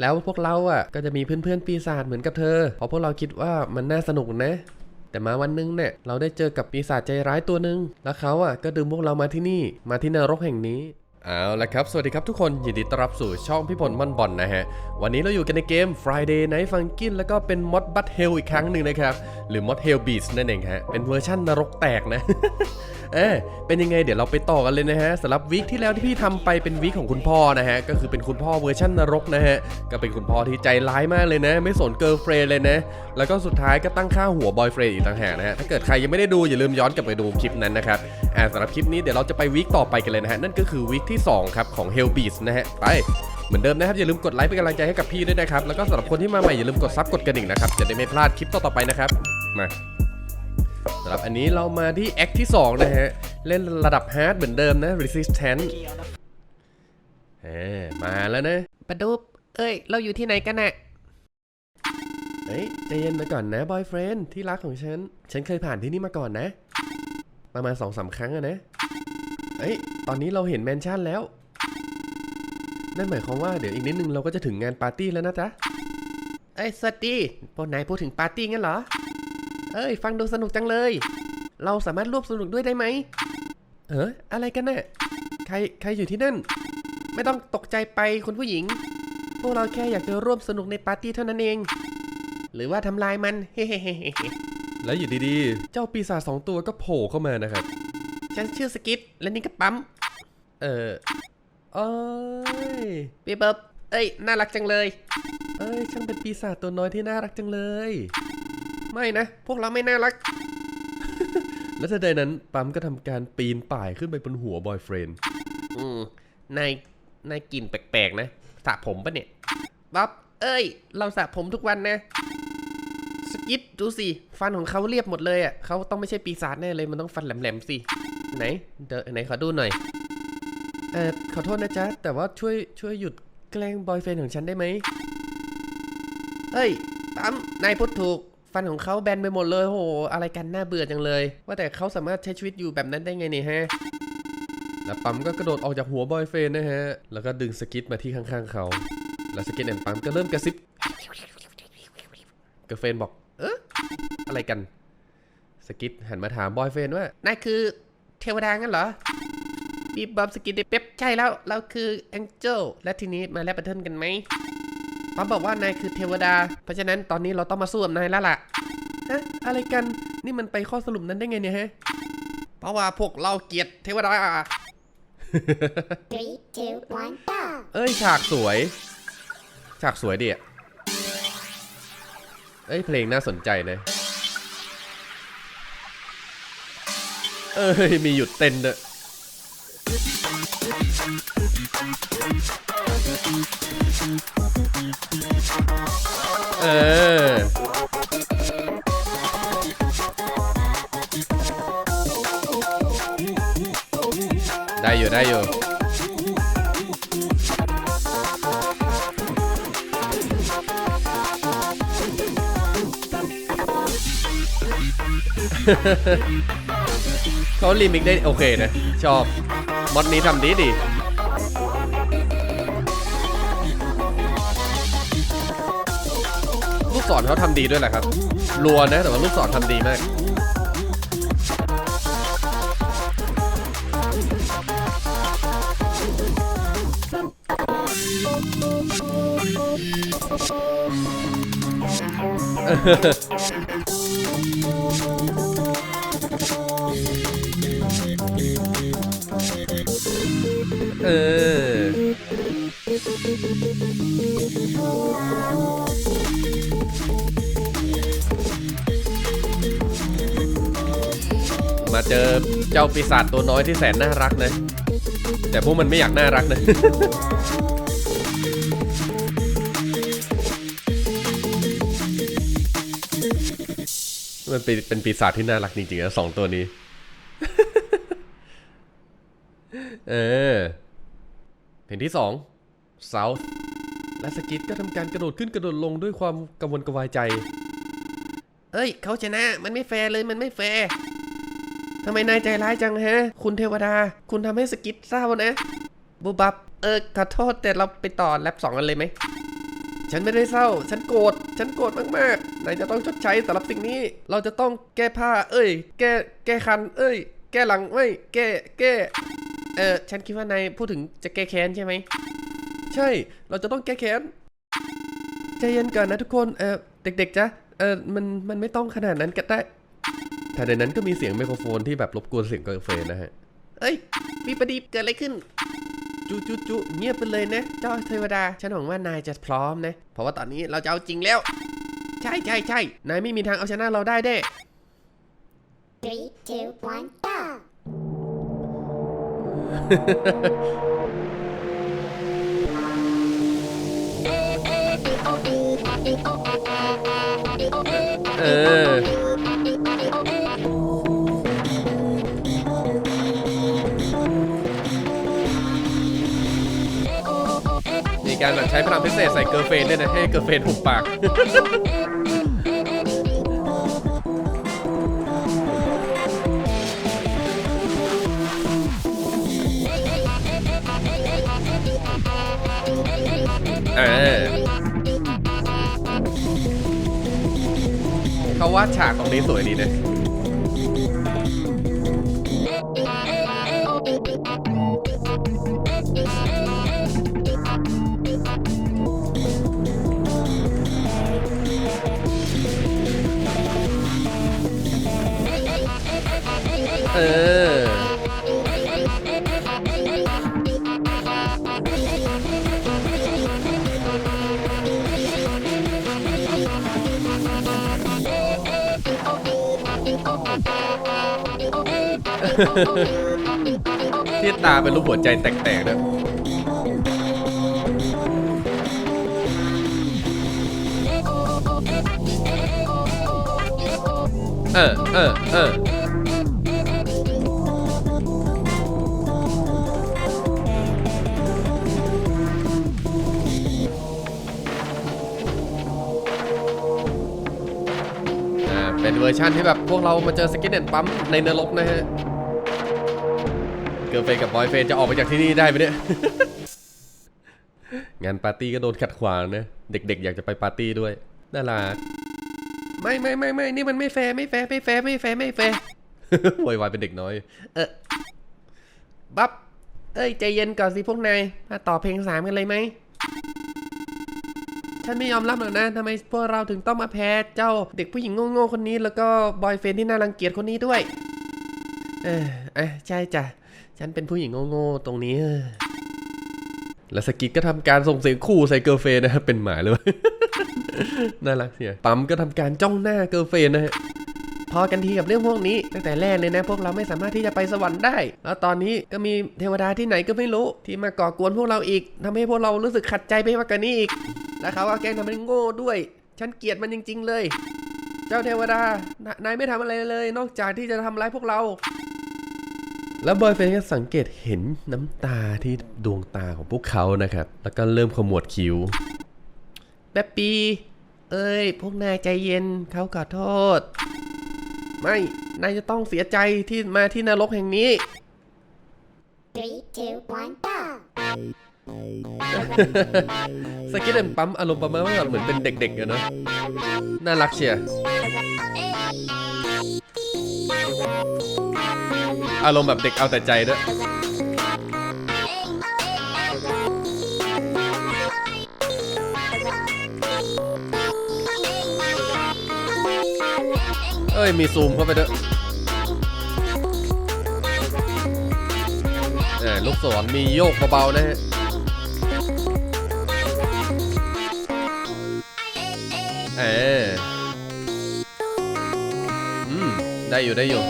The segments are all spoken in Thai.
แล้วพวกเราอะก็จะมีเพื่อนๆปีศาจเหมือนกับเธอเพราะพวกเราคิดว่ามันน่าสนุกนะ แต่มาวันหนึงเนี่ยเราได้เจอกับปีศาจใจร้ายตัวหนึ่งแล้วเขาอะก็ดึงพวกเรามาที่นี่มาที่นรกแห่งนี้เอาละครับ สวัสดีครับทุกคน ยินดีต้อนรับสู่ช่องพี่พลมันบอลนะฮะ วันนี้เราอยู่กันในเกม Friday Night Funkin แล้วก็เป็นมอดบัตเฮลอีกครั้งหนึ่งนะครับ หรือมอดเฮลบีสนั่นเองฮะ เป็นเวอร์ชั่นนรกแตกนะ เออเป็นยังไงเดี๋ยวเราไปต่อกันเลยนะฮะสำหรับวีคที่แล้วที่พี่ทำไปเป็นวีคของคุณพ่อนะฮะก็คือเป็นคุณพ่อเวอร์ชั่นนรกนะฮะก็เป็นคุณพ่อที่ใจร้ายมากเลยนะ ไม่สนเกิร์ลเฟรนเลยนะ แล้วก็สุดท้ายก็ตั้งค่าหัวบอยเฟรนอีกต่างหากนะฮะถ้าเกิดใครยังไม่ได้ดูอย่าลืมย้อนกลับไปดูคลิปนั้นนะครับอ่าสำหรับคลิปนี้เดี๋ยวเราจะไปวีคต่อไปกันเลยนะฮะนั่นก็คือวีคที่สองครับของ Hell Beast นะฮะไปเหมือนเดิมนะครับอย่าลืมกดไลค์เป็นกำลังใจให้กับพี่ด้วยนะครับแล้วก็สำหรับคนที่มาใหม่อย่าลืมกดซับกดกระดิ่งนะครับจะได้ไม่พลาดคลิปต่อๆไปนะครับมา สำหรับอันนี้เรามาที่แอคที่ 2 นะฮะ เล่นระดับฮาร์ดเหมือนเดิมนะ Resistance เออมาแล้วนะปะดูปเอ้ย เราอยู่ที่ไหนกันน่ะเฮ้ยใจเย็นมาก่อนนะบอยเฟรนที่รักของฉัน ฉันเคยผ่านที่นี่มาก่อนนะ ประมาณสองสามครั้งอะนะเฮ้ย ตอนนี้เราเห็นแมนชั่นแล้ว นั่นหมายความว่าเดี๋ยวอีกนิดนึงเราก็จะถึงงานปาร์ตี้แล้วนะจ๊ะ เอ้ยสวัสดีพวกนายพูดถึงปาร์ตี้งั้นเหรอ เอ้ย ฟังดูสนุกจังเลย เราสามารถร่วมสนุกด้วยได้ไหม เออ อะไรกันน่ะใครใครอยู่ที่นั่น ไม่ต้องตกใจไปคุณผู้หญิง พวกเราแค่อยากจะร่วมสนุกในปาร์ตี้เท่านั้นเอง หรือว่าทำลายมันเฮ้ๆแล้วอยู่ดีๆ เจ้าปีศาจสองตัวก็โผล่เข้ามานะครับๆฉันชื่อสกิปและนี่ก็ปั๊ม เออเอ้ยปีเบิบเอ้ย น่ารักจังเลย เอ้ย ช่างเป็นปีศาจตัวน้อยที่น่ารักจังเลย ไม่นะ พวกเราไม่น่ารัก และทันใดนั้นปั๊มก็ทำการปีนป่ายขึ้นไปบนหัวบอยเฟรนด์อืมนายนายกลิ่นแปลกๆนะสระผมปะเนี่ยบ๊อบเอ้ย เราสระผมทุกวันนะ สกิปดูสิ ฟันของเขาเรียบหมดเลยอะเขาต้องไม่ใช่ปีศาจแน่เลย มันต้องฟันแหลมๆสิ ไหน เดี๋ยวไหนขอดูหน่อย เออขอโทษนะจ๊ะ แต่ว่าช่วยช่วยหยุดแกล้งบอยเฟรนด์ของฉันได้ไหมเฮ้ยปั๊มนายพูดถูก ฟันของเขาแบนไปหมดเลยโห อะไรกันน่าเบื่อจังเลย ว่าแต่เขาสามารถใช้ชีวิตอยู่แบบนั้นได้ไงเนี่ยฮะแล้วปั๊มก็กระโดดออกจากหัวบอยเฟนนะฮะ แล้วก็ดึงสกิทมาที่ข้างๆเขา แล้วสกิทแอนปั๊มก็เริ่มกระซิบกร์ลเฟนบอก เอ๊ะอะไรกัน สกิทหันมาถามบอยเฟนว่านายคือเทวดางั้นเหรอบีบอบสกินเดเป๊ปใช่แล้ว เราคือแองเจิลและทีนี้มาแลปเปอร์เทิลกันไหม ป๊อปบอกว่านายคือเทวดา เพราะฉะนั้นตอนนี้เราต้องมาสู้กับนายแล้วล่ะฮะอะไรกันนี่มันไปข้อสรุปนั้นได้ไงเนี่ยฮะ เพราะว่าพวกเราเกลียดเทวดา Three, two, one, go! เอ้ยฉากสวย ฉากสวยดิอะเอ้ยเพลงน่าสนใจนะ เอ้ยมีหยุดเต้นด้วย เออ ได้อยู่ได้อยู่เขารีมิกได้โอเคนะ ชอบ มอดนี้ทำดีดี กศรเขาทำดีด้วยแหละครับรัวนะแต่ว่าลูกศรทำดีมากเออ มาเจอเจ้าปีศาจตัวน้อยที่แสนน่ารักนะ แต่พวกมันไม่อยากน่ารักนะมันเป็นเป็นปีศาจที่น่ารักจริงๆนะสองตัวนี้ เออเพลงที่สอง South และสกิทก็ทำการกระโดดขึ้นกระโดดลงด้วยความกังวลกระวายใจ เอ้ย เขาชนะ มันไม่แฟร์เลย มันไม่แฟร์ ทำไมนายใจร้ายจังฮะ คุณเทวดา คุณทำให้สกิทเศร้านะบูบับ เออขอโทษแต่เราไปต่อแรปสองกันเลยไหม ฉันไม่ได้เศร้า ฉันโกรธ ฉันโกรธมากๆนายจะต้องชดใช้สำหรับสิ่งนี้ เราจะต้องแก้ผ้า เอ้ย แก้ แก้คัน เอ้ย แก้หลังไม่แก้ แก้ เออฉันคิดว่านายพูดถึงจะแก้แค้นใช่ไหม ใช่ เราจะต้องแก้แค้น ใจเย็นก่อนนะทุกคน เออเด็กๆจ๊ะเออมัน มันไม่ต้องขนาดนั้นก็ได้ แต่ในนั้นก็มีเสียงไมโครโฟนที่แบบรบกวนเสียงกาแฟนะฮะ เอ้ย มีประดีเกิดอะไรขึ้น จุจุจุเงียบไปเลยนะ เจ้าเทวดา ฉันหวังว่านายจะพร้อมนะ เพราะว่าตอนนี้เราจะเอาจริงแล้ว ใช่ใช่ใช่นายไม่มีทางเอาชนะเราได้เด้ Three, two, one, go! เออ การแบบใช้พลังพิเศษใส่เกอร์เฟนด้วยนะให้เกอร์เฟนหุบปาก เออเขาวาดฉากตรงนี้สวยดีเนะ เออ ที่ตาเป็นรูปหัวใจแตกๆนะเออเออเออ วอร์ชันที่แบบพวกเรามาเจอสกินเน็ตปั๊มในนรกนะฮะ เกิร์ลเฟนกับบอยเฟนจะออกไปจากที่นี่ได้ไหมเนี่ย งานปาร์ตี้ก็โดนขัดขวางนะ เด็กๆ อยากจะไปปาร์ตี้ด้วย น่ารัก ไม่ไม่ไม่ไม่นี่มันไม่แฟร์ไม่แฟร์ไม่แฟร์ไม่แฟร์ไม่แฟร์โวยวายเป็นเด็กน้อย เออบับเอ้ยใจเย็นก่อนสิพวกนายมาต่อเพลงสามกันเลยไหม ฉันไม่ยอมรับหรอกนะทำไมพวกเราถึงต้องมาแพ้เจ้าเด็กผู้หญิงโง่ๆคนนี้แล้วก็บอยเฟนที่น่ารังเกียจคนนี้ด้วย เออเอะใช่จ้ะ ฉันเป็นผู้หญิงโง่ๆตรงนี้ แล้วสกิทก็ทำการส่งเสียงคู่ใส่เกิร์ลเฟนนะครับเป็นหมาเลยวะน่ารักเสียปั๊มก็ทำการจ้องหน้าเกิร์ลเฟนนะฮะ พอกันทีกับเรื่องพวกนี้ ตั้งแต่แรกเลยนะพวกเราไม่สามารถที่จะไปสวรรค์ได้ แล้วตอนนี้ก็มีเทวดาที่ไหนก็ไม่รู้ที่มาก่อกวนพวกเราอีกทำให้พวกเรารู้สึกขัดใจไปมากกว่านี้อีกแล้วเขาก็แกล้งทำเป็นโง่ด้วย ฉันเกลียดมันจริง ๆ เลย เจ้าเทวดานนายไม่ทำอะไรเลย นอกจากที่จะทำร้ายพวกเราแล้วบอยเฟนก็สังเกตเห็นน้ำตาที่ดวงตาของพวกเขานะครับ แล้วก็เริ่มขมวดคิ้วแบบปี เอ้ย พวกนายใจเย็นเขาขอโทษ ไม่ นายจะต้องเสียใจที่มาที่นรกแห่งนี้ Three, two, one, go! สกิลเดนปั๊มอารมณ์ประมาณว่าเหมือนเป็นเด็กๆอะเนอะน่ารักเชียร์อารมณ์แบบเด็กเอาแต่ใจด้วย เอ้ย มีซูมเข้าไปด้วยอ่าลูกศรมีโยกเบาๆนะฮะเอออืม ได้อยู่ได้อยู่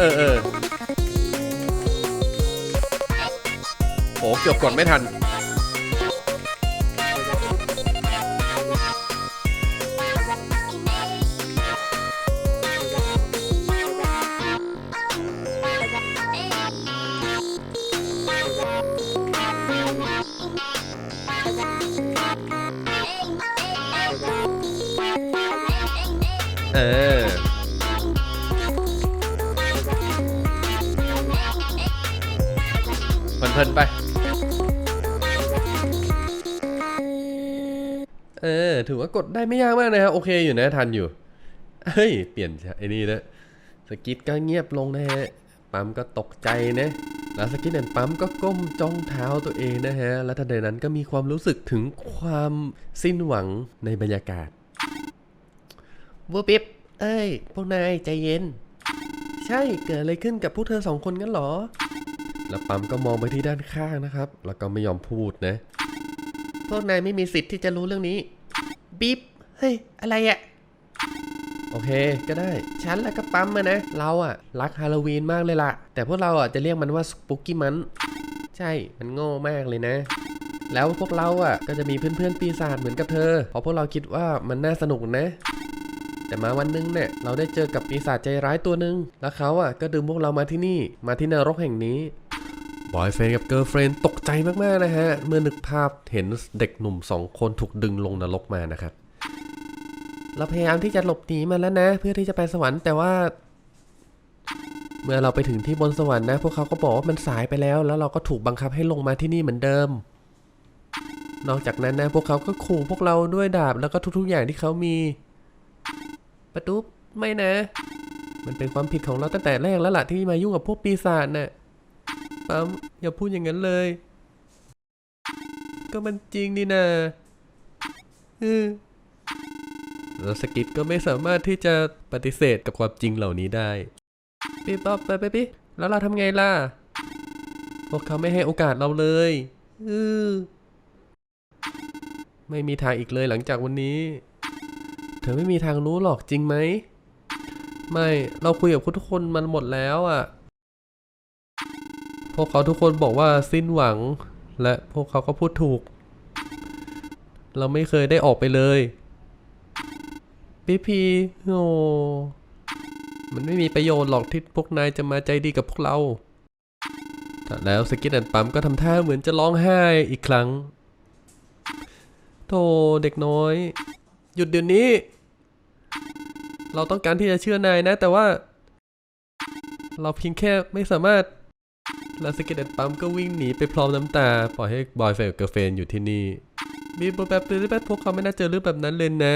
เออเออโอ้เกือบกดไม่ทัน ลินไป เออ ถือว่ากดได้ไม่ยากมากนะฮะ โอเคอยู่นะทันอยู่ เฮ้ย เปลี่ยนไอ้นี่นะสกิทก็เงียบลงนะฮะ ปั๊มก็ตกใจนะ แล้วสกิทแอนปั๊มก็ก้มจ้องเท้าตัวเองนะฮะ แล้วทันใดนั้นก็มีความรู้สึกถึงความสิ้นหวังในบรรยากาศวูปิ๊บเอ้ย พวกนายใจเย็น ใช่ เกิดอะไรขึ้นกับพวกเธอสองคนงั้นหรอ แล้วปั๊มก็มองไปที่ด้านข้างนะครับ แล้วก็ไม่ยอมพูดนะ พวกนายไม่มีสิทธิ์ที่จะรู้เรื่องนี้บิ๊บเฮ้ย อะไรอะโอเค ก็ได้ ฉันแล้วก็ปั๊มมานะ เราอะรักฮาโลวีนมากเลยล่ะ แต่พวกเราอะจะเรียกมันว่าสปุกกี้มัน ใช่ มันโง่มากเลยนะ แล้วพวกเราอะก็จะมีเพื่อนๆปีศาจเหมือนกับเธอ เพราะพวกเราคิดว่ามันน่าสนุกนะ แต่มาวันหนึงเนี่ย เราได้เจอกับปีศาจใจร้ายตัวหนึ่ง แล้วเขาอะก็ดึงพวกเรามาที่นี่ มาที่นรกแห่งนี้ บอยเฟนกับเกิร์ลเฟนตกใจมาก ๆ นะฮะ เมื่อนึกภาพเห็นเด็กหนุ่มสองคนถูกดึงลงนรกมานะครับ เราพยายามที่จะหลบหนีมันแล้วนะ เพื่อที่จะไปสวรรค์แต่ว่า เมื่อเราไปถึงที่บนสวรรค์นะ พวกเขาก็บอกว่ามันสายไปแล้ว แล้วเราก็ถูกบังคับให้ลงมาที่นี่เหมือนเดิม นอกจากนั้นนะ พวกเขาก็ขู่พวกเราด้วยดาบแล้วก็ทุก ๆ อย่างที่เขามีประตูไม่นะ มันเป็นความผิดของเราตั้งแต่แรกแล้วล่ะที่มายุ่งกับพวกปีศาจน่ะ ปั๊ม อย่าพูดอย่างนั้นเลย ก็มันจริงนี่นะเออแล้วสกิทก็ไม่สามารถที่จะปฏิเสธกับความจริงเหล่านี้ได้ปีป๊อปไปไปปีแล้วเราทำไงล่ะ พวกเขาไม่ให้โอกาสเราเลยเออไม่มีทางอีกเลยหลังจากวันนี้ เธอไม่มีทางรู้หรอกจริงไหม ไม่ เราคุยกับทุกคนมันหมดแล้วอะ่ะ พวกเขาทุกคนบอกว่าสิ้นหวัง และพวกเขาก็พูดถูก เราไม่เคยได้ออกไปเลยพี่พีโอมันไม่มีประโยชน์หรอกที่พวกนายจะมาใจดีกับพวกเรา แล้วสกิทแอนปั๊มก็ทำท่าเหมือนจะร้องไห้อีกครั้ง โธ่เด็กน้อย หยุดเดี๋ยวนี้ เราต้องการที่จะเชื่อนายนะ แต่ว่า เราเพียงแค่ไม่สามารถ แล้วสกิทแอนปั๊มก็วิ่งหนีไปพร้อมน้ำตา ปล่อยให้บอยเฟลกับเกิร์ลเฟรนอยู่ที่นี่บีบแบบหรือแบบพวกเขาไม่น่าเจอเรื่องแบบนั้นเลยนะ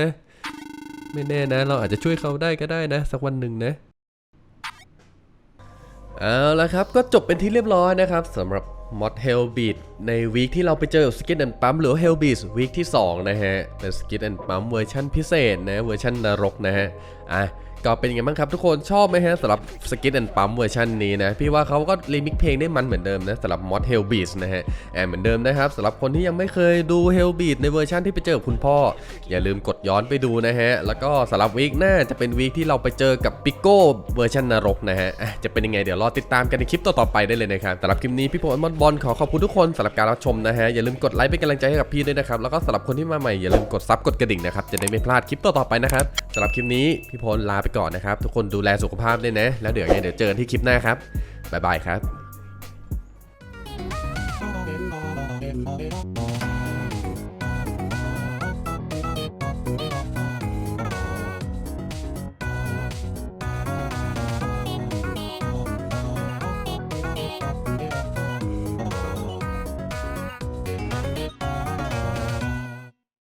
ไม่แน่นะ เราอาจจะช่วยเขาได้ก็ได้นะ สักวันหนึ่งนะเอาละครับ ก็จบเป็นที่เรียบร้อยนะครับสำหรับ Mod Hellbeat ในวีคที่เราไปเจอกับ Skid and Pump หรือว่า Hellbeat วีคที่ 2 นะฮะ เป็น Skid and Pump เวอร์ชันพิเศษนะ เวอร์ชันนรกนะฮะ อะ ก็เป็นยังไงบ้างครับทุกคนชอบไหมฮะสำหรับ Skid and Pump เวอร์ชันนี้นะ พี่ว่าเขาก็รีมิกเพลงได้มันเหมือนเดิมนะสำหรับ Mod Hellbeat นะฮะแอบเหมือนเดิมนะครับสำหรับคนที่ยังไม่เคยดู Hellbeat ในเวอร์ชันที่ไปเจอคุณพ่อ อย่าลืมกดย้อนไปดูนะฮะ แล้วก็สำหรับวีคหน้าจะเป็นวีคที่เราไปเจอกับปิโก้เวอร์ชันนรกนะฮะจะเป็นยังไงเดี๋ยวรอติดตามกันในคลิปต่อๆไปได้เลยนะครับสำหรับคลิปนี้พี่โปรมอนบอลขอขอบคุณทุกคนสำหรับการรับชมนะฮะอย่าลืมกดไลค์เป็นกำลังใจให้กับพี่ด้วยนะครับแล้วก็สำหรับคนที่มาใหม่อย่าลืมกดซับกดกระดิ่งนะครับจะได้ไม่พลาดคลิปต่อๆไปนะครับสำหรับคลิปนี้พี่พลลาไปก่อนนะครับ ทุกคนดูแลสุขภาพด้วยนะ แล้วเดี๋ยวยังไงเดี๋ยวเจอกันที่คลิปหน้าครับบ๊ายบายครับ